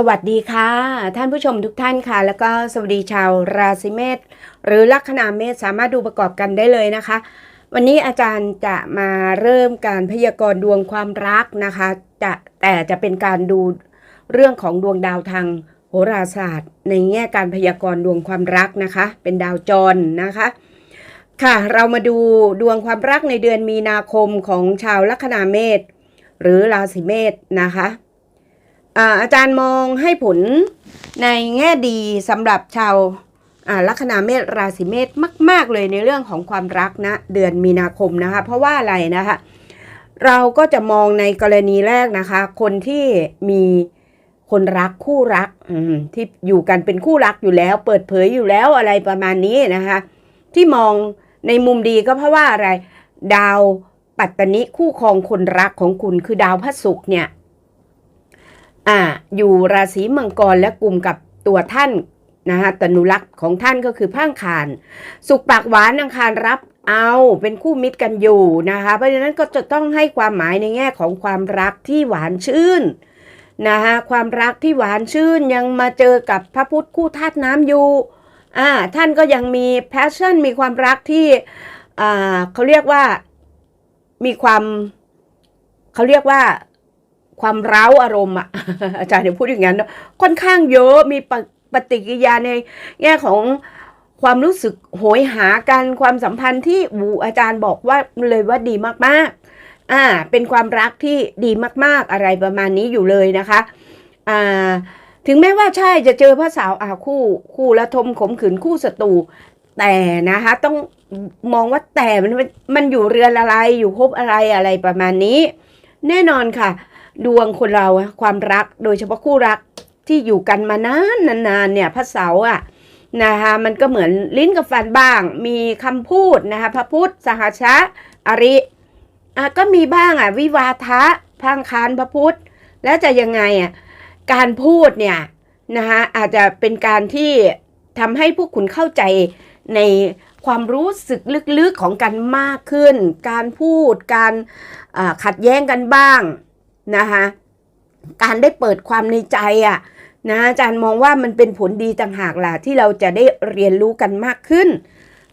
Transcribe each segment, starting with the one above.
สวัสดีค่ะ ท่านผู้ชมทุกท่านค่ะ แล้วก็สวัสดีชาวราศีเมษหรือลัคนาเมษสามารถดูประกอบกันได้เลยนะคะ วันนี้อาจารย์จะมาเริ่มการพยากรณ์ดวงความรักนะคะ จะแต่จะเป็นการดูเรื่องของดวงดาวทางโหราศาสตร์ ในแง่การพยากรณ์ดวงความรักนะคะ เป็นดาวจรนะคะ ค่ะเรามาดูดวงความรักในเดือนมีนาคมของชาวลัคนาเมษหรือราศีเมษนะคะ อาจารย์มองให้ผลในแง่ดีสำหรับชาวาลัคนาเมษราศีเมษมาก ๆ เลยในเรื่องของความรักนะเดือนมีนาคมนะคะ เพราะว่าอะไรนะคะ เราก็จะมองในกรณีแรกนะคะ คนที่มีคนรักคู่รักที่อยู่กันเป็นคู่รักอยู่แล้ว เปิดเผยอยู่แล้วอะไรประมาณนี้นะคะ ที่มองในมุมดีก็เพราะว่าอะไร ดาวปัตตนิคู่ครองคนรักของคุณคือดาวพระศุกร์เนี่ย อ่าอยู่ราศีมังกรและกลุ่มกับตัวท่านนะคะตนุลักษ์ของท่านก็คือพังคารสุขปากหวานอังคารรับเอาเป็นคู่มิตรกันอยู่นะคะเพราะฉะนั้นก็จะต้องให้ความหมายในแง่ของความรักที่หวานชื่นนะคะความรักที่หวานชื่นยังมาเจอกับพระพุทธคู่ธาตุน้ำอยู่อ่าท่านก็ยังมีแพชชั่นมีความรักที่อ่าเขาเรียกว่ามีความเขาเรียกว่า ความร้าวอารมณ์อะอาจารย์จะพูดอย่างนั้นค่อนข้างเยอะมีปฏิปฏิกิริยาในแง่ของความรู้สึกโหยหากันความสัมพันธ์ที่บูอาจารย์บอกว่าเลยว่าดีมากๆอ่าเป็นความรักที่ดีมากๆอะไรประมาณนี้อยู่เลยนะคะอ่าถึงแม้ว่าใช่จะเจอพระสาวอาคู่คู่ละทมขมขืนคู่ศัตรูแต่นะคะต้องมองว่าแต่มันมันอยู่เรือนอะไรอยู่ภพอะไรอะไรประมาณนี้ แน่นอนค่ะ ดวงคนเราความรักโดยเฉพาะคู่รักที่อยู่กันมานานนานๆเนี่ยพระเสาร์อะนะคะมันก็เหมือนลิ้นกับฟันบ้าง มีคำพูดนะคะพระพุทธสหชะอริอะก็มีบ้างอะวิวาทะพังคารพระพุทธ แล้วจะยังไงอะการพูดเนี่ยนะคะอาจจะเป็นการที่ทำให้พวกคุณเข้าใจในความรู้สึกลึกๆของกันมากขึ้น การพูดการขัดแย้งกันบ้าง นะคะการได้เปิดความในใจอะ่ะนะอาจารย์มองว่ามันเป็นผลดีต่างหากล่ะที่เราจะได้เรียนรู้กันมากขึ้น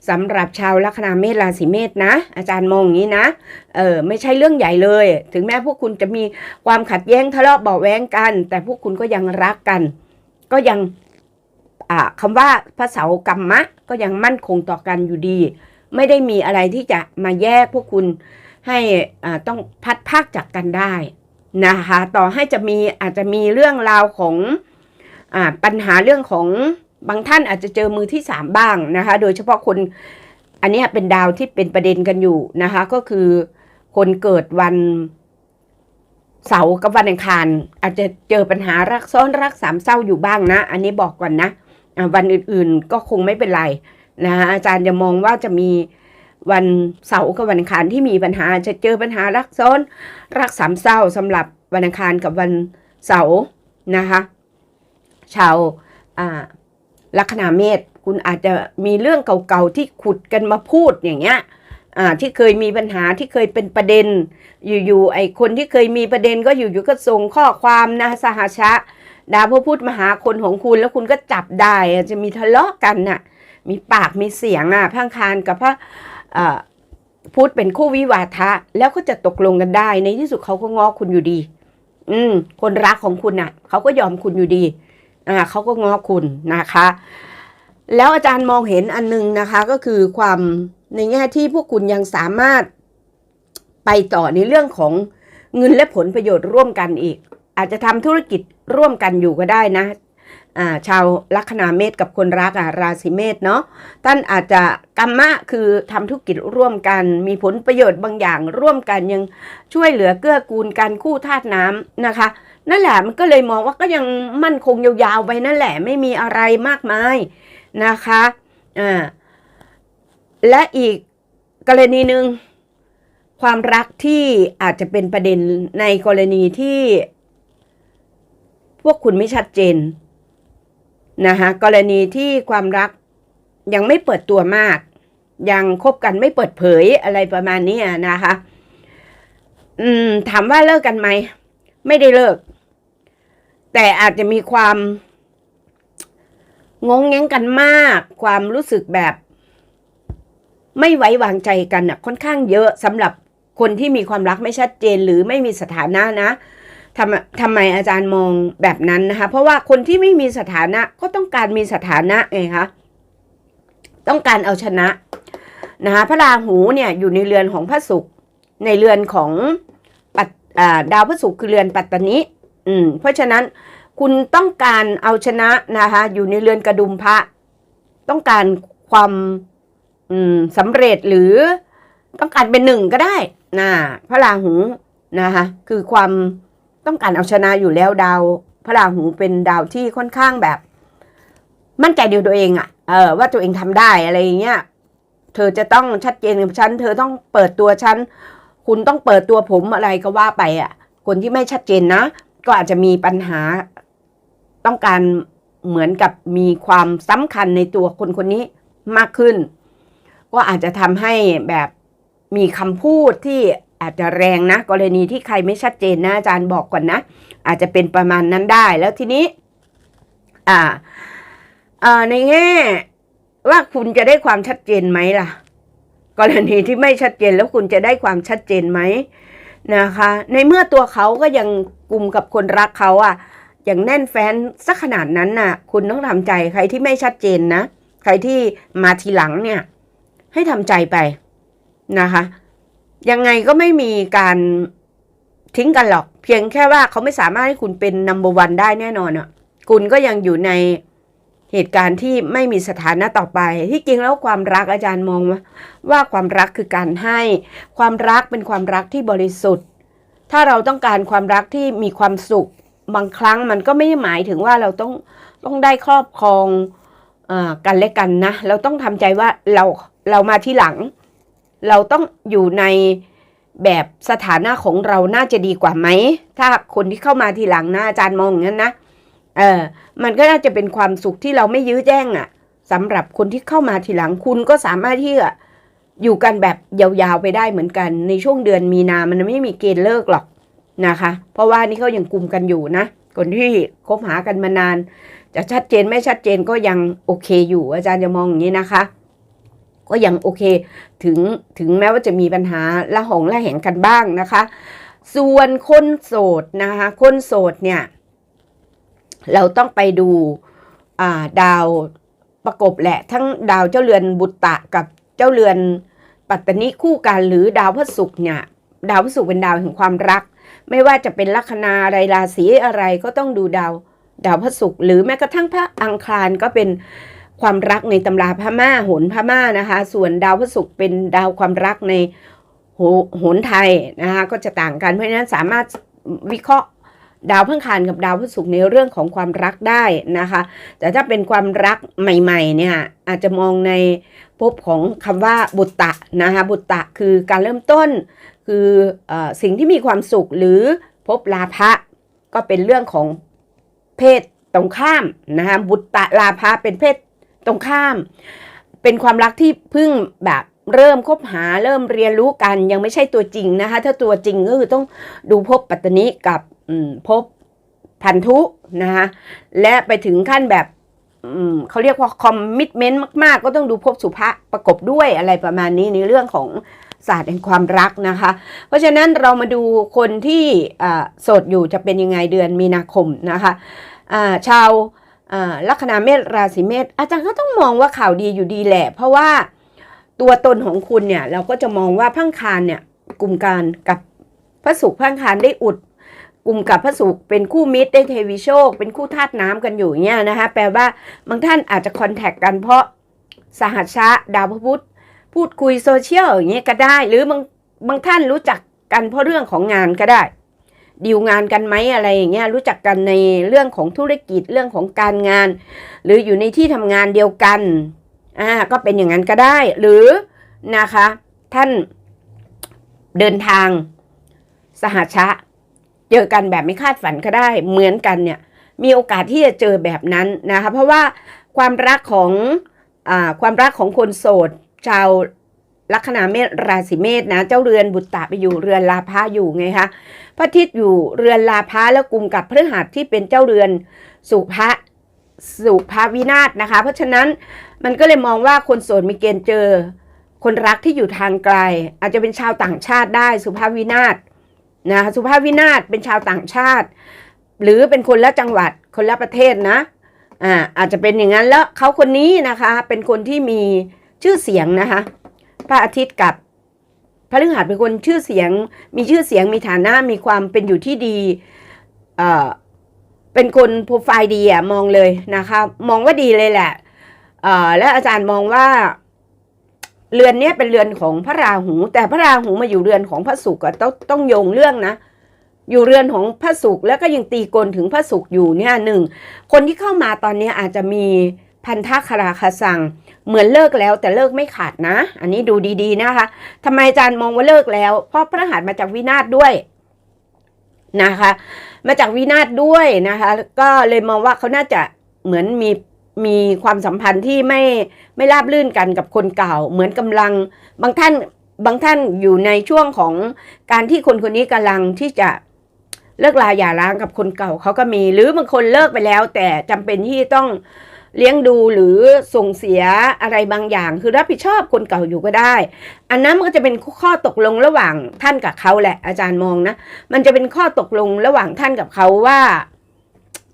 สำหรับชาวลัคนาเมษราศีเมษนะ อาจารย์มองอย่างนี้นะเออไม่ใช่เรื่องใหญ่เลย ถึงแม้พวกคุณจะมีความขัดแย้งทะเลาะเบาแว้งกัน แต่พวกคุณก็ยังรักกัน ก็ยังอ่าคำว่าพระเสากรรมะ ก็ยังมั่นคงต่อกันอยู่ดี ไม่ได้มีอะไรที่จะมาแยกพวกคุณให้อ่าต้องพัดพากจากกันได้ นะคะต่อให้จะมีอาจจะมีเรื่องราวของอปัญหาเรื่องของบางท่านอาจจะเจอมือที่สามบ้างนะคะโดยเฉพาะคนอันนี้เป็นดาวที่เป็นประเด็นกันอยู่นะคะก็คือคนเกิดวันเสาร์กับวันอังคาร อาจจะเจอปัญหารักซ้อนรักสามเศร้าอยู่บ้างนะ อันนี้บอกก่อนนะวันอื่นๆก็คงไม่เป็นไรนะคะอาจารย์จะมองว่าจะมี วันเสาร์กับวันอังคารที่มีปัญหาจะเจอปัญหารักซ้อนรักสามเศร้าสำหรับวันอังคารกับวันเสาร์นะคะชาวลัคนาเมษคุณอาจจะมีเรื่องเก่าๆที่ขุดกันมาพูดอย่างเงี้ยที่เคยมีปัญหาที่เคยเป็นประเด็น อยู่ๆไอ้คนที่เคยมีประเด็นก็อยู่ๆก็ส่งข้อความนะสหชะดาวพพุธมาหาคนของคุณแล้วคุณก็จับได้จะมีทะเลาะกันน่ะมีปากมีเสียงอะพังคารกับพระอ่า พูดเป็นคู่วิวาทะ แล้วก็จะตกลงกันได้ ในที่สุดเขาก็ง้อคุณอยู่ดี อืม คนรักของคุณน่ะเขาก็ยอมคุณอยู่ดี อ่าเขาก็ง้อคุณนะคะ แล้วอาจารย์มองเห็นอันนึงนะคะ ก็คือความในแง่ที่พวกคุณยังสามารถไปต่อในเรื่องของเงินและผลประโยชน์ร่วมกันอีก อาจจะทำธุรกิจร่วมกันอยู่ก็ได้นะ ชาวลัคนาเมษกับคนรักอะราศีเมษเนาะท่านอาจจะกรรมะคือทำธุรกิจร่วมกัน มีผลประโยชน์บางอย่างร่วมกันยังช่วยเหลือเกื้อกูลกันคู่ธาตุน้ำนะคะ นั่นแหละมันก็เลยมองว่าก็ยังมั่นคงยาวๆไปนั่นแหละไม่มีอะไรมากมายนะคะอ่าและอีกกรณีหนึ่งความรักที่อาจจะเป็นประเด็นในกรณีที่ พวกคุณไม่ชัดเจน นะคะกรณีที่ความรักยังไม่เปิดตัวมาก ยังคบกันไม่เปิดเผยอะไรประมาณนี้นะคะ อืม ถามว่าเลิกกันไหม ไม่ได้เลิก แต่อาจจะมีความงงแงงกันมาก ความรู้สึกแบบ ไม่ไว้วางใจกันอะค่อนข้างเยอะสำหรับคนที่มีความรักไม่ชัดเจนหรือไม่มีสถานะนะ ทำทำไมอาจารย์มองแบบนั้นนะคะ เพราะว่าคนที่ไม่มีสถานะก็ต้องการมีสถานะไงคะต้องการเอาชนะนะคะพระราหูเนี่ยอยู่ในเรือนของพระศุกร์ในเรือนของปัตอ่าดาวพระศุกร์คือเรือนปัตตนิอืมเพราะฉะนั้นคุณต้องการเอาชนะนะคะอยู่ในเรือนกระดุมพระ ต้องการความอืมสำเร็จหรือต้องการเป็นหนึ่งก็ได้นะพระราหูนะคะคือความ ต้องการเอาชนะอยู่แล้วดาว พระราหูเป็นดาวที่ค่อนข้างแบบ มั่นใจในตัวเองอะเออว่าตัวเองทำได้อะไรอย่างเงี้ยเธอจะต้องชัดเจนกับฉัน เธอต้องเปิดตัวฉัน คุณต้องเปิดตัวผมอะไรก็ว่าไปอะคนที่ไม่ชัดเจนนะ ก็อาจจะมีปัญหาต้องการเหมือนกับมีความสำคัญในตัวคนคนนี้มากขึ้น ก็อาจจะทำให้แบบมีคำพูดที่ อาจจะแรงนะ กรณีที่ใครไม่ชัดเจนนะอาจารย์บอกก่อนนะ อาจจะเป็นประมาณนั้นได้แล้วทีนี้อ่าอ่าในแง่ว่าคุณจะได้ความชัดเจนไหมล่ะ กรณีที่ไม่ชัดเจนแล้วคุณจะได้ความชัดเจนไหมนะคะ ในเมื่อตัวเขาก็ยังกลุ่มกับคนรักเขาอะ่ะ อย่างแน่นแฟนสักขนาดนั้นน่ะ คุณต้องทำใจใครที่ไม่ชัดเจนนะ ใครที่มาทีหลังเนี่ย ให้ทำใจไปนะคะ ยังไงก็ไม่มีการทิ้งกันหรอก เพียงแค่ว่าเขาไม่สามารถให้คุณเป็นนัมเบอร์วันได้แน่นอนอะคุณก็ยังอยู่ในเหตุการณ์ที่ไม่มีสถานะต่อไป ที่จริงแล้วความรักอาจารย์มองว่าว่าความรักคือการให้ ความรักเป็นความรักที่บริสุทธิ์ ถ้าเราต้องการความรักที่มีความสุข บางครั้งมันก็ไม่ได้หมายถึงว่าเราต้องต้องได้ครอบครองอกันและกันนะ เราต้องทำใจว่าเราเรามาที่หลัง เราต้องอยู่ในแบบสถานะของเราน่าจะดีกว่าไหม ถ้าคนที่เข้ามาทีหลังนะอาจารย์มองอย่างนั้นนะ เออ มันก็น่าจะเป็นความสุขที่เราไม่ยื้อแย่งอะ่ะสำหรับคนที่เข้ามาทีหลังคุณก็สามารถที่จะอยู่กันแบบยาวๆไปได้เหมือนกัน ในช่วงเดือนมีนา มันไม่มีเกณฑ์เลิกหรอกนะคะ เพราะว่านี่เขายังกลุ่มกันอยู่นะ คนที่คบหากันมานาน จะชัดเจนไม่ชัดเจนก็ยังโอเคอยู่ อาจารย์จะมองอย่างนี้นะคะ ก็ยังโอเค ถึงถึงแม้ว่าจะมีปัญหาละหองละแหงกันบ้างนะคะ ส่วนคนโสดนะคะคนโสดเนี่ย เราต้องไปดูาดาวประกบแหละ ทั้งดาวเจ้าเรือนบุตตะกับเจ้าเรือนปัตตนิคู่กันหรือดาวพฤหัสเนี่ย ดาวพฤหัสเป็นดาวแห่งความรัก ไม่ว่าจะเป็นลัคนาอะไรราศีอะไรก็ต้องดูดาวดาวพฤหัสหรือแม้กระทั่งพระอังคารก็เป็น ความรักในตำราพม่าโหนพม่านะคะ ส่วนดาวพฤหัสเป็นดาวความรักในโหหนไทยนะคะก็จะต่างกันเพราะฉะนั้นสามารถวิเคราะห์ดาวพฤหัสกับดาวพฤหัสในเรื่องของความรักได้นะคะ แต่ถ้าเป็นความรักใหม่ๆเนี่ยอาจจะมองในภพของคำว่าบุตตะนะคะบุตตะคือการเริ่มต้น คือออสิ่งที่มีความสุขหรือภพลาภะก็เป็นเรื่องของเพศตรงข้ามนะคะบุตตะลาภะเป็นเพศ ตรงข้าม เป็นความรักที่เพิ่งแบบเริ่มคบหาเริ่มเรียนรู้กันยังไม่ใช่ตัวจริงนะคะ ถ้าตัวจริงก็คือต้องดูภพปัตตนิกับอืมภพพันธุนะคะและไปถึงขั้นแบบเขาเรียกว่าคอมมิชเมนต์มากๆ ก็ต้องดูภพสุภะประกบด้วยอะไรประมาณนี้ในเรื่องของศาสตร์แห่งความรักนะคะ เพราะฉะนั้นเรามาดูคนที่โสดอยู่จะเป็นยังไงเดือนมีนาคมนะคะชาว ลัคนาเมษราศีเมษอาจารย์ก็ต้องมองว่าข่าวดีอยู่ดีแหละ เพราะว่าตัวตนของคุณเนี่ย เราก็จะมองว่าพังคารเนี่ยกลุ่มการกับพระศุกร์พังคารได้อุด กลุ่มกับพระศุกร์เป็นคู่มิตรได้เทวีโชค เป็นคู่ธาตุน้ำกันอยู่เนี่ยนะคะแปลว่าบางท่านอาจจะคอนแทคกันเพราะสหัสชะดาวพระพุธพูดคุยโซเชียลอย่างเงี้ยก็ได้ หรือบางบางท่านรู้จักกันเพราะเรื่องของงานก็ได้ ดีลงานกันไหมอะไรอย่างเงี้ยรู้จักกันในเรื่องของธุรกิจเรื่องของการงาน หรืออยู่ในที่ทำงานเดียวกันอ่าก็เป็นอย่างนั้นก็ได้ หรือนะคะ ท่านเดินทางสหชะ เจอกันแบบไม่คาดฝันก็ได้ เหมือนกันเนี่ย มีโอกาสที่จะเจอแบบนั้นนะคะ เพราะว่าความรักของอาความรักของคนโสด ชาว ลัคนาเมษราศีเมษนะ เจ้าเรือนบุตตะไปอยู่เรือนลาภะอยู่ไงคะพระอาทิตย์อยู่เรือนลาภะแล้วกลุ่มกับพฤหัสที่เป็นเจ้าเรือนสุภะสุภาวินาศนะคะ เพราะฉะนั้นมันก็เลยมองว่าคนโสดมีเกณฑ์เจอ คนรักที่อยู่ทางไกล อาจจะเป็นชาวต่างชาติได้สุภาพวินาศนะสุภาพวินาศเป็นชาวต่างชาติ หรือเป็นคนละจังหวัดคนละประเทศนะอ่าอาจจะเป็นอย่างนั้นแล้วเขาคนนี้นะคะเป็นคนที่มีชื่อเสียงนะคะ พระอาทิตย์กับพระฤหัสเป็นคนชื่อเสียง มีชื่อเสียงมีฐานะมีความเป็นอยู่ที่ดีเอ่อเป็นคนโปรไฟล์ดีอะมองเลยนะคะมองว่าดีเลยแหละเอ่อและอาจารย์มองว่าเรือนนี้เป็นเรือนของพระราหู แต่พระราหูมาอยู่เรือนของพระศุกร์ต้องต้องโยงเรื่องนะ อยู่เรือนของพระศุกร์แล้วก็ยังตีกลถึงพระศุกร์อยู่เนี่ยหนึ่งคนที่เข้ามาตอนนี้อาจจะมี พันธคาราคาสัง เหมือนเลิกแล้วแต่เลิกไม่ขาดนะ อันนี้ดูดีๆนะคะทำไมอาจารย์มองว่าเลิกแล้ว เพราะพระหัสมาจากวินาศด้วยนะคะ มาจากวินาศด้วยนะคะ ก็เลยมองว่าเขาน่าจะเหมือนมีมีความสัมพันธ์ที่ไม่ไม่ราบรื่นกันกับคนเก่า เหมือนกำลังบางท่านบางท่านอยู่ในช่วงของการที่คนคนนี้กำลังที่จะเลิกลาหย่าร้างกับคนเก่าเขาก็มี หรือบางคนเลิกไปแล้ว แต่จำเป็นที่ต้อง เลี้ยงดูหรือส่งเสียอะไรบางอย่าง คือรับผิดชอบคนเก่าอยู่ก็ได้ อันนั้นมันก็จะเป็นข้อตกลงระหว่างท่านกับเขาแหละอาจารย์มองนะมันจะเป็นข้อตกลงระหว่างท่านกับเขาว่า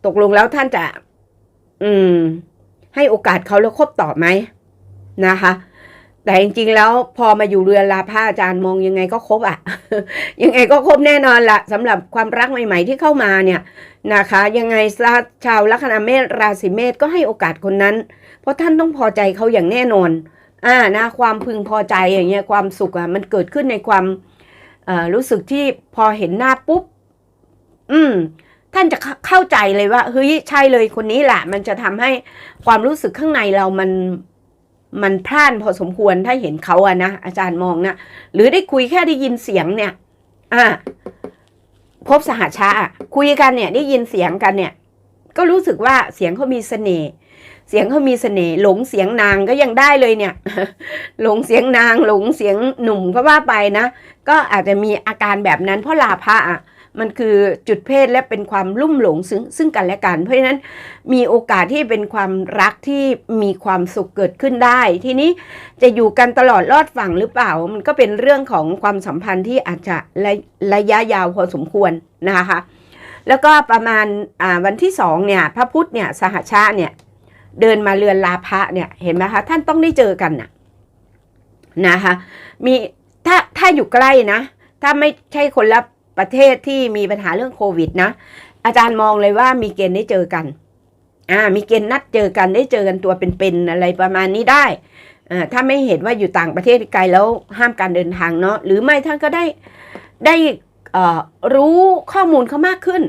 ตกลงแล้วท่านจะ อืม ให้โอกาสเขาแล้วคบต่อไหมนะคะ แต่จริงๆแล้วพอมาอยู่เรือนลาผ้าอาจารย์มองยังไงก็ครบอะยังไงก็ครบแน่นอนละสำหรับความรักใหม่ ๆ ที่เข้ามาเนี่ยนะคะ ยังไงชาวลัคนาเมษราศีเมษก็ให้โอกาสคนนั้น เพราะท่านต้องพอใจเขาอย่างแน่นอนอ่านะความพึงพอใจอย่างเงี้ยความสุขอะมันเกิดขึ้นในความรู้สึกที่พอเห็นหน้าปุ๊บอืมท่านจะเข้าเข้าใจเลยว่าเฮ้ยใช่เลยคนนี้แหละมันจะทำให้ความรู้สึกข้างในเรามัน มันพลานพอสมควรถ้าเห็นเขาอะนะอาจารย์มองนะหรือได้คุยแค่ได้ยินเสียงเนี่ย อ่า พบสหชาคุยกันเนี่ย ได้ยินเสียงกันเนี่ย ก็รู้สึกว่าเสียงเขามีเสน่ห์เสียงเขามีเสน่ห์หลงเสียงนางก็ยังได้เลยเนี่ย หลงเสียงนาง หลงเสียงหนุ่มก็ว่าไปนะก็อาจจะมีอาการแบบนั้นเพราะลาภะอะ มันคือจุดเพศและเป็นความลุ่มหลงซึ่งซึ่งกันและกัน เพราะฉะนั้นมีโอกาสที่เป็นความรักที่มีความสุขเกิดขึ้นได้ ทีนี้จะอยู่กันตลอดรอดฝั่งหรือเปล่า มันก็เป็นเรื่องของความสัมพันธ์ที่อาจจะระระยะยาวพอสมควรนะคะแล้วก็ประมาณวันที่สองเนี่ยพระพุธเนี่ยสหชาเนี่ยเดินมาเรือนลาภะเนี่ยเห็นไหมคะท่านต้องได้เจอกันนะนะคะมีถ้าถ้าอยู่ใกล้นะ ถ้าไม่ใช่คนละ ประเทศที่มีปัญหาเรื่องโควิดนะ อาจารย์มองเลยว่ามีเกณฑ์ได้เจอกัน อ่า มีเกณฑ์นัดเจอกันได้เจอกันตัวเป็นๆอะไรประมาณนี้ได้อ่าถ้าไม่เห็นว่าอยู่ต่างประเทศไกลแล้วห้ามการเดินทางเนาะหรือไม่ท่านก็ได้ได้อ่อรู้ข้อมูลเขามากขึ้น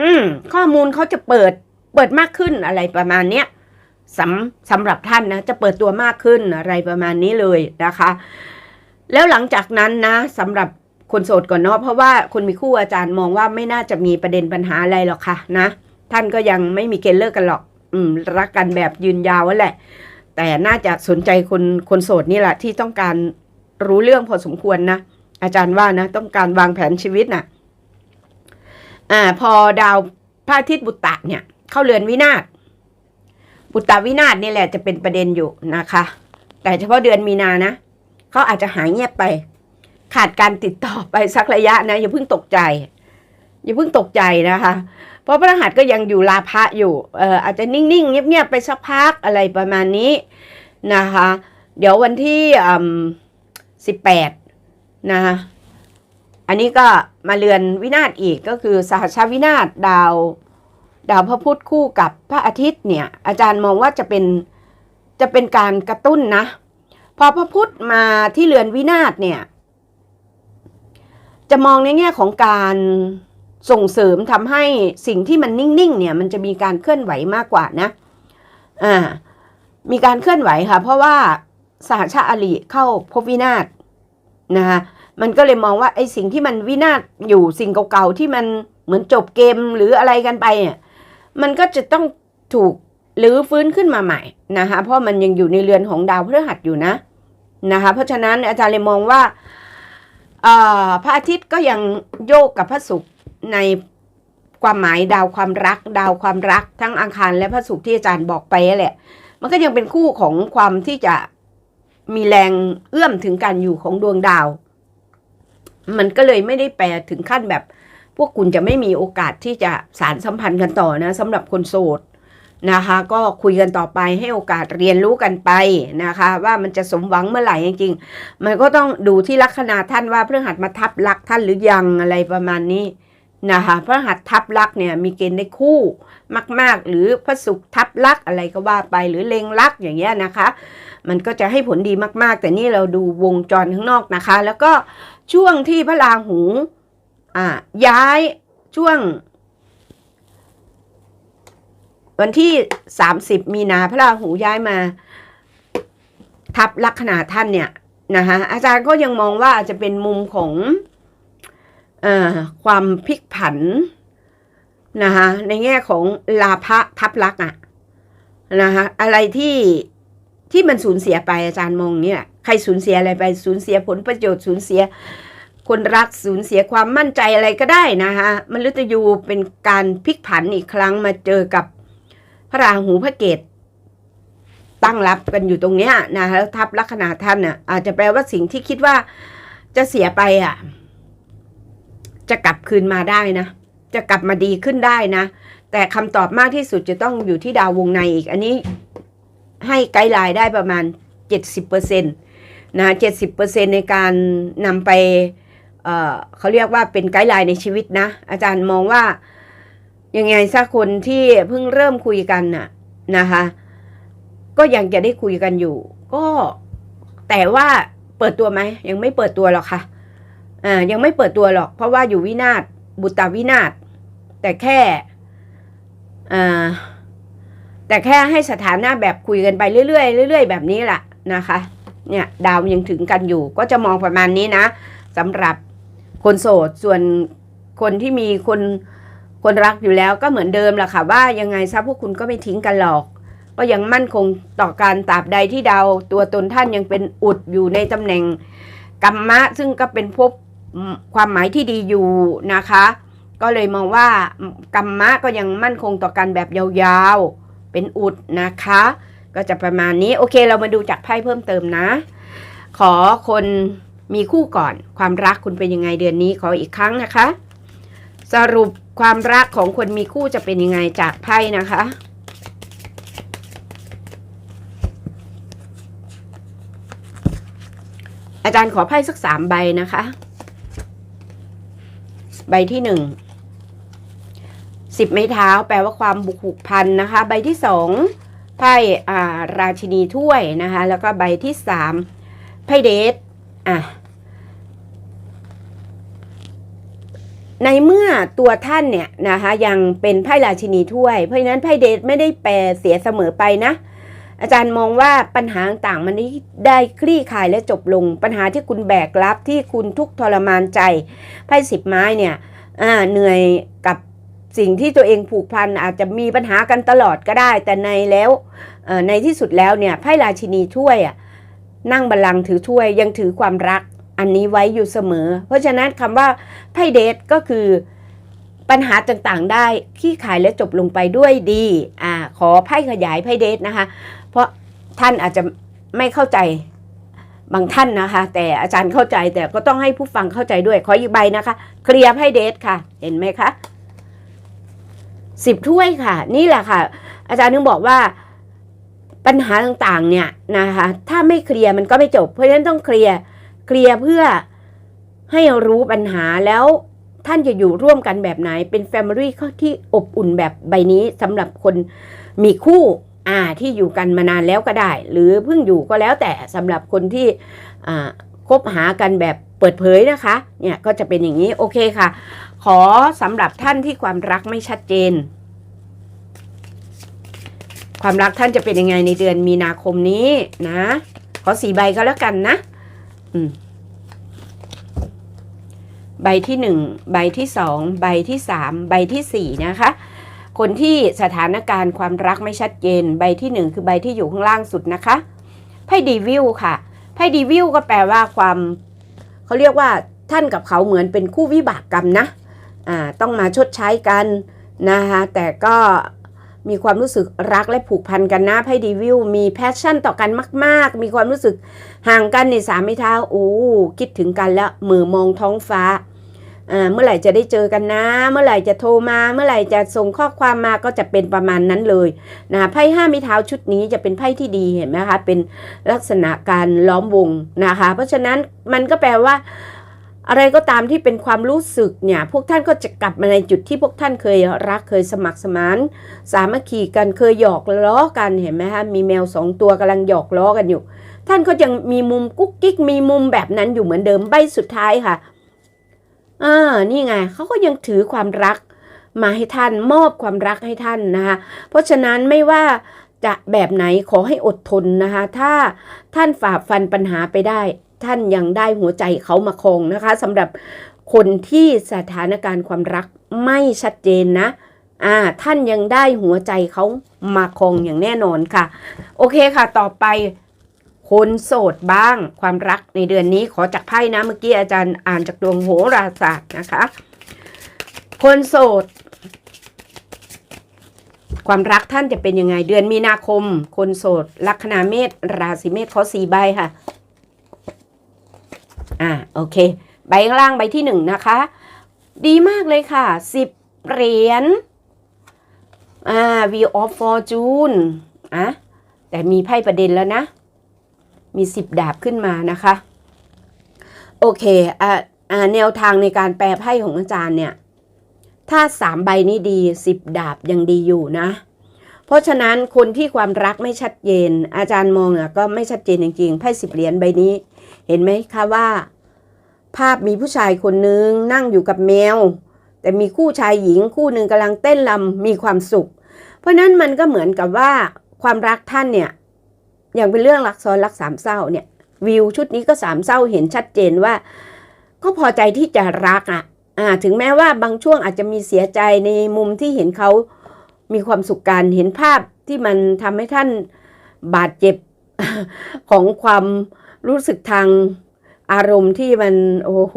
อืม ข้อมูลเขาจะเปิดเปิดมากขึ้นอะไรประมาณเนี้ยสำสำหรับท่านนะจะเปิดตัวมากขึ้นอะไรประมาณนี้เลยนะคะ แล้วหลังจากนั้นนะสำหรับ คนโสดก่อนเนาะเพราะว่าคนมีคู่อาจารย์มองว่าไม่น่าจะมีประเด็นปัญหาอะไรหรอกค่ะนะ ท่านก็ยังไม่มีเกณฑ์เลิกกันหรอก อืม รักกันแบบยืนยาวแหละ แต่น่าจะสนใจคนคนโสดนี่แหละที่ต้องการรู้เรื่องพอสมควรนะอาจารย์ว่านะ ต้องการวางแผนชีวิตน่ะ อ่า พอดาวพระอาทิตย์บุตตะเนี่ย เข้าเรือนวินาศบุตตาวินาศนี่แหละจะเป็นประเด็นอยู่นะคะ แต่เฉพาะเดือนมีนานะเขาอาจจะหายเงียบไป ขาดการติดต่อไปสักระยะนะอย่าเพิ่งตกใจ อย่าเพิ่งตกใจนะคะ เพราะพระรหัสก็ยังอยู่ลาภะอยู่เอ่ออาจจะนิ่งๆเงียบๆไปสักพักอะไรประมาณนี้นะคะ เดี๋ยววันที่สิบแปดนะคะอันนี้ก็มาเรือนวินาศอีกก็คือสหชาวินาศดาว ดาวพระพุธคู่กับพระอาทิตย์เนี่ย อาจารย์มองว่าจะเป็นจะเป็นการกระตุ้นนะ พอพระพุธมาที่เรือนวินาศเนี่ย จะมองในแง่ของการส่งเสริมทำให้สิ่งที่มันนิ่งๆเนี่ยมันจะมีการเคลื่อนไหวมากกว่านะอ่ามีการเคลื่อนไหวค่ะ เพราะว่าสหชาติอริเข้าพบวินาศนะคะมันก็เลยมองว่าไอ้สิ่งที่มันวินาศอยู่สิ่งเก่าๆที่มันเหมือนจบเกมหรืออะไรกันไปเนี่ยมันก็จะต้องถูกหรือฟื้นขึ้นมาใหม่นะคะเพราะมันยังอยู่ในเรือนของดาวพฤหัสอยู่นะนะคะเพราะฉะนั้นอาจารย์เลยมองว่า พระอาทิตย์ก็ยังโยกกับพระศุกร์ในความหมายดาวความรัก ดาวความรัก ทั้งอังคารและพระศุกร์ที่อาจารย์บอกไปแหละ มันก็ยังเป็นคู่ของความที่จะมีแรงเอื้อมถึงกันอยู่ของดวงดาว มันก็เลยไม่ได้แปลถึงขั้นแบบ พวกคุณจะไม่มีโอกาสที่จะสารสัมพันธ์กันต่อนะสำหรับคนโสด นะคะ ก็คุยกันต่อไปให้โอกาสเรียนรู้กันไปนะคะ ว่ามันจะสมหวังเมื่อไหร่จริงๆ มันก็ต้องดูที่ลัคนาท่านว่าพฤหัสมาทับลักท่านหรือยังอะไรประมาณนี้นะคะพฤหัสทับลักเนี่ยมีเกณฑ์ได้คู่มาก ๆ หรือพระศุกร์ทับลักอะไรก็ว่าไปหรือเลงลักอย่างเงี้ยนะคะ มันก็จะให้ผลดีมาก ๆ แต่นี่เราดูวงจรข้างนอกนะคะ แล้วก็ช่วงที่พระราหูอ่าย้ายช่วง วันที่ 30 มีนาพระราหูย้ายมา ทับลัคนาท่านเนี่ยนะคะอาจารย์ก็ยังมองว่าอาจจะเป็นมุมของออความพลิกผันนะคะในแง่ของลาภะทับลักษณ์อะนะคะอะไรที่ที่มันสูญเสียไปอาจารย์มองเนี่ยใครสูญเสียอะไรไปสูญเสียผลประโยชน์สูญเสีย คนรักสูญเสียความมั่นใจอะไรก็ได้นะคะมฤตยูเป็นการพลิกผันอีกครั้งมาเจอกับ พระราหูพระเกตตั้งรับกันอยู่ตรงเนี้ยนะแล้วทับลัคนาท่านน่ะอาจจะแปลว่าสิ่งที่คิดว่าจะเสียไปอะ จะกลับคืนมาได้นะ จะกลับมาดีขึ้นได้นะ แต่คำตอบมากที่สุดจะต้องอยู่ที่ดาววงในอีก อันนี้ให้ไกด์ไลน์ได้ประมาณ 70%นะ70%ในการนำไปเเขาเรียกว่าเป็นไกด์ไลน์ในชีวิตนะ อาจารย์มองว่า ยังไงสักคนที่เพิ่งเริ่มคุยกันน่ะนะคะ ก็ยังจะได้คุยกันอยู่ ก็แต่ว่าเปิดตัวไหมยังไม่เปิดตัวหรอกค่ะอ่ายังไม่เปิดตัวหรอก เพราะว่าอยู่วินาศบุตตาวินาศแต่แค่อ่าแต่แค่ให้สถานะแบบคุยกันไปเรื่อยๆเรื่อยๆแบบนี้แหละนะคะ เนี่ยดาวยังถึงกันอยู่ ก็จะมองประมาณนี้นะสำหรับคนโสดส่วนคนที่มีคน คนรักอยู่แล้วก็เหมือนเดิมแหละค่ะว่ายังไงซะพวกคุณก็ไม่ทิ้งกันหรอก ก็ยังมั่นคงต่อการตราบใดที่ดาวตัวตนท่านยังเป็นอุดอยู่ในตำแหน่งกัมมะ ซึ่งก็เป็นภพอืมความหมายที่ดีอยู่นะคะ ก็เลยมองว่ากัมมะก็ยังมั่นคงต่อกันแบบยาวๆ เป็นอุดนะคะ ก็จะประมาณนี้โอเคเรามาดูจากไพ่เพิ่มเติมนะ ขอคนมีคู่ก่อน ความรักคุณเป็นยังไงเดือนนี้ขออีกครั้งนะคะ สรุป ความรักของคนมีคู่จะเป็นยังไงจากไพ่นะคะ อาจารย์ขอไพ่สักสามใบนะคะ ใบที่หนึ่งสิบไม้เท้าแปลว่าความบุกผูกพันนะคะ ใบที่สองไพ่ราชินีถ้วยนะคะ แล้วก็ใบที่สามไพ่เดทอะ ในเมื่อตัวท่านเนี่ยนะคะยังเป็นไพ่ราชินีถ้วย เพราะฉะนั้นไพ่เดทไม่ได้แปลเสียเสมอไปนะ อาจารย์มองว่าปัญหาต่างมันได้คลี่คลายและจบลง ปัญหาที่คุณแบกรับที่คุณทุกทรมานใจไพ่สิบไม้เนี่ยอ่าเหนื่อยกับสิ่งที่ตัวเองผูกพันอาจจะมีปัญหากันตลอดก็ได้ แต่ในแล้วในที่สุดแล้วเนี่ยไพ่ราชินีถ้วยนั่งบัลลังก์ถือถ้วยยังถือความรัก อันนี้ไว้อยู่เสมอ เพราะฉะนั้นคำว่าไพ่เดทก็คือปัญหาต่างๆได้ขี้ขายและจบลงไปด้วยดีอ่าขอไพ่ขยายไพ่เดทนะคะ เพราะท่านอาจจะไม่เข้าใจบางท่านนะคะ แต่อาจารย์เข้าใจแต่ก็ต้องให้ผู้ฟังเข้าใจด้วย ขออีกใบนะคะ เคลียร์ไพ่เดทค่ะ เห็นไหมคะสิบถ้วยค่ะ นี่แหละค่ะ อาจารย์นึงบอกว่าปัญหาต่างๆเนี่ยนะคะ ถ้าไม่เคลียร์มันก็ไม่จบ เพราะฉะนั้นต้องเคลียร์ เคลียร์เพื่อให้รู้ปัญหาแล้วท่านจะอยู่ร่วมกันแบบไหน เป็นแฟมิลี่ที่อบอุ่นแบบใบนี้สำหรับคนมีคู่อ่าที่อยู่กันมานานแล้วก็ได้ หรือเพิ่งอยู่ก็แล้วแต่สำหรับคนที่อ่าคบหากันแบบเปิดเผยนะคะเนี่ยก็จะเป็นอย่างนี้โอเคค่ะ ขอสำหรับท่านที่ความรักไม่ชัดเจน ความรักท่านจะเป็นยังไงในเดือนมีนาคมนี้นะ ขอสี่ใบก็แล้วกันนะ ใบที่หนึ่งใบที่สองใบที่สามใบที่สี่นะคะ คนที่สถานการณ์ความรักไม่ชัดเจน ใบที่หนึ่งคือใบที่อยู่ข้างล่างสุดนะคะไพ่ดีวิวค่ะไพ่ดีวิวก็แปลว่าความเขาเรียกว่าท่านกับเขาเหมือนเป็นคู่วิบากกรรมนะอ่าต้องมาชดใช้กันนะคะแต่ก็ มีความรู้สึกรักและผูกพันกันนะไพ่ดีวิวมีแพชชั่นต่อกันมาก ๆ มีความรู้สึกห่างกันในสามไม้เท้าโอ้คิดถึงกันแล้วมือมองท้องฟ้าอ่าเมื่อไหร่จะได้เจอกันนะ เมื่อไหร่จะโทรมา เมื่อไหร่จะส่งข้อความมาก็จะเป็นประมาณนั้นเลยนะไพ่ห้าม้เท้าชุดนี้จะเป็นไพ่ที่ดีเห็นไหมคะเป็นลักษณะการล้อมวงนะคะ เพราะฉะนั้นมันก็แปลว่า อะไรก็ตามที่เป็นความรู้สึกเนี่ย พวกท่านก็จะกลับมาในจุดที่พวกท่านเคยรักเคยสมัครสมาน สามัคคีกันเคยหยอกล้อกันเห็นไหมคะมีแมวสองตัวกำลังหยอกล้อกันอยู่ ท่านก็ยังมีมุมกุ๊กกิ๊กมีมุมแบบนั้นอยู่เหมือนเดิมใบสุดท้ายค่ะอ่านี่ไงเขาก็ยังถือความรักมาให้ท่านมอบความรักให้ท่านนะคะเพราะฉะนั้นไม่ว่าจะแบบไหนขอให้อดทนนะคะ ถ้าท่านฝ่าฟันปัญหาไปได้ ท่านยังได้หัวใจเขามาคงนะคะสำหรับคนที่สถานการณ์ความรักไม่ชัดเจนนะอ่าท่านยังได้หัวใจเขามาคงอย่างแน่นอนค่ะ โอเคค่ะ ต่อไปคนโสดบ้างความรักในเดือนนี้ขอจากไพ่นะเมื่อกี้อาจารย์อ่านจากดวงโหราศาสตร์นะคะ คนโสด ความรักท่านจะเป็นยังไงเดือนมีนาคม คนโสดลัคนาเมษราศีเมษขอสี่ใบค่ะ อ่าโอเค ใบข้างล่างใบที่หนึ่งนะคะ ดีมากเลยค่ะสิบเหรียญอ่า Wheel of Fortune อะแต่มีไพ่ประเด็นแล้วนะ มีสิบดาบขึ้นมานะคะ โอเคอ่าอ่าแนวทางในการแปลไพ่ของอาจารย์เนี่ย ถ้าสามใบนี้ดีสิบดาบยังดีอยู่นะ เพราะฉะนั้นคนที่ความรักไม่ชัดเจน อาจารย์มองอะก็ไม่ชัดเจนจริงๆไพ่สิบเหรียญใบนี้ เห็นไหมคะว่า ภาพมีผู้ชายคนหนึ่งนั่งอยู่กับแมว แต่มีคู่ชายหญิงคู่หนึ่งกำลังเต้นรำมีความสุข เพราะนั้นมันก็เหมือนกับว่าความรักท่านเนี่ยอย่างเป็นเรื่องรักซ้อนรักสามเศร้าเนี่ยวิวชุดนี้ก็สามเศร้าเห็นชัดเจนว่า ก็พอใจที่จะรักอะอ่าถึงแม้ว่าบางช่วงอาจจะมีเสียใจในมุมที่เห็นเขามีความสุขกันเห็นภาพที่มันทำให้ท่านบาดเจ็บของความ รู้สึกทางอารมณ์ที่มันโอ้โห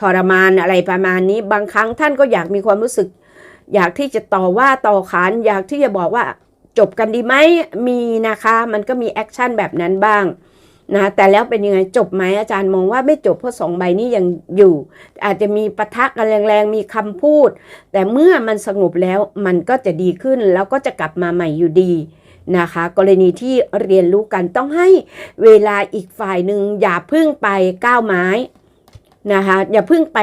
ทรมานอะไรประมาณนี้ บางครั้งท่านก็อยากมีความรู้สึก อยากที่จะต่อว่าต่อขานอยากที่จะบอกว่าจบกันดีไหมมีนะคะ มันก็มีแอคชั่นแบบนั้นบ้างนะแต่แล้วเป็นยังไงจบไหมอาจารย์มองว่าไม่จบเพราะสองใบนี้ยังอยู่ อาจจะมีปะทะกันแรงๆมีคำพูด แต่เมื่อมันสงบแล้วมันก็จะดีขึ้นแล้วก็จะกลับมาใหม่อยู่ดี นะคะ กรณีที่เรียนรู้กันต้องให้เวลาอีกฝ่ายหนึ่งอย่าพึ่งไปก้าวไม้นะคะอย่าพึ่งไป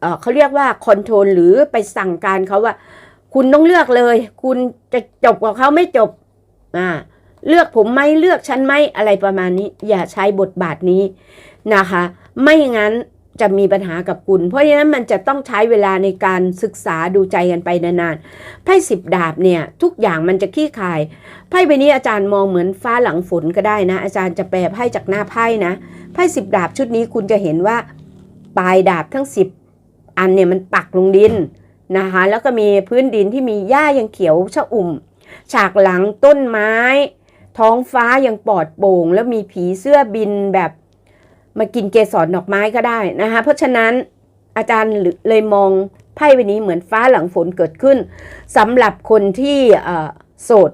เเขาเรียกว่าคอนโทรลหรือไปสั่งการเขาว่า คุณต้องเลือกเลย คุณจะจบกับเขาไม่จบอ่าเลือกผมไหมเลือกฉันไหมอะไรประมาณนี้ อย่าใช้บทบาทนี้นะคะ ไม่งั้น จะมีปัญหากับคุณ เพราะฉะนั้นมันจะต้องใช้เวลาในการศึกษาดูใจกันไปนานๆไพ่สิบดาบเนี่ยทุกอย่างมันจะขี้คายไพ่ใบนี้อาจารย์มองเหมือนฟ้าหลังฝนก็ได้นะ อาจารย์จะแปลไพ่จากหน้าไพ่นะไพ่สิบดาบชุดนี้คุณจะเห็นว่าปลายดาบทั้งสิบอันเนี่ยมันปักลงดินนะคะแล้วก็มีพื้นดินที่มีหญ้ายังเขียวชะอุ่ม ฉากหลังต้นไม้ ท้องฟ้ายังปลอดโปร่ง แล้วมีผีเสื้อบินแบบ มากินเกสรดอกไม้ก็ได้นะคะเพราะฉะนั้นอาจารย์เลยมองไพ่ใบนี้เหมือนฟ้าหลังฝนเกิดขึ้นสำหรับคนที่โสด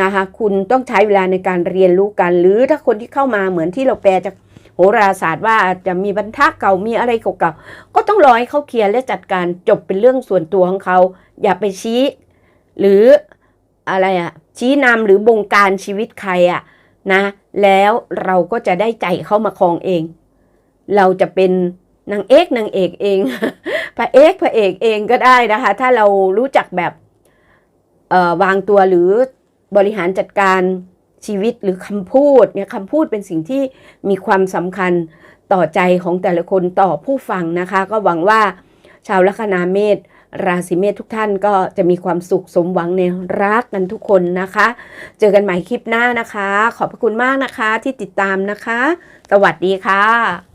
นะคะคุณต้องใช้เวลาในการเรียนรู้กัน หรือถ้าคนที่เข้ามาเหมือนที่เราแปลจากโหราศาสตร์ว่าจะมีบรรทัดเก่ามีอะไรเก่าๆก็ต้องรอให้เขาเคลียร์และจัดการจบเป็นเรื่องส่วนตัวของเขา อย่าไปชี้ หรืออะไรอะชี้นำหรือบงการชีวิตใครอะ นะ แล้วเราก็จะได้ใจเข้ามาครองเอง เราจะเป็นนางเอกนางเอกเอง พระเอกพระเอกเองก็ได้นะคะ ถ้าเรารู้จักแบบวางตัวหรือบริหารจัดการชีวิตหรือคำพูดเนี่ยคำพูดเป็นสิ่งที่มีความสำคัญต่อใจของแต่ละคนต่อผู้ฟังนะคะ ก็หวังว่าชาวลัคนาเมษ ราศีเมษทุกท่านก็จะมีความสุขสมหวังในรักกันทุกคนนะคะ เจอกันใหม่คลิปหน้านะคะ ขอบพระคุณมากนะคะที่ติดตามนะคะ สวัสดีค่ะ